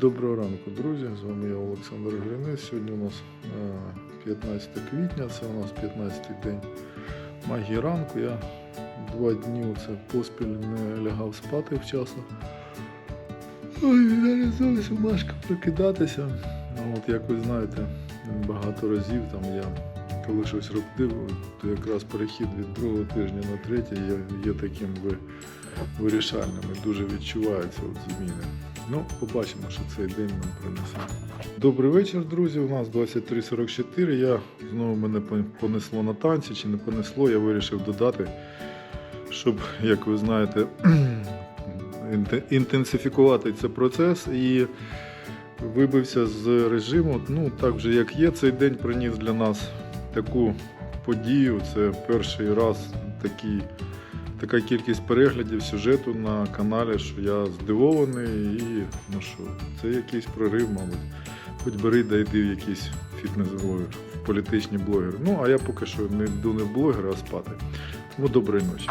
Доброго ранку, друзі! З вами я Олександр Гринець. Сьогодні у нас е, 15 квітня, це у нас 15-й день магії ранку. Я два дні оце поспіль не лягав спати вчасно. Ой, зараз зовсім важко прокидатися. От як ви знаєте, багато разів там я коли щось робив, то якраз перехід від другого тижня на третій є, є таким ви- вирішальним і дуже відчуваються от зміни. Ну, побачимо, що цей день нам принесе. Добрий вечір, друзі. У нас 23.44. Я знову мене понесло на танці чи не понесло. Я вирішив додати, щоб, як ви знаєте, інтенсифікувати цей процес і вибився з режиму. Ну, так вже як є, цей день приніс для нас таку подію. Це перший раз такий така кількість переглядів сюжету на каналі, що я здивований і ну що, це якийсь прорив, мабуть. Хоч бери да йди в якийсь фітнес-блогер, в політичні блогери. Ну, а я поки що не йду не в блогер, а спати. Тому доброї ночі.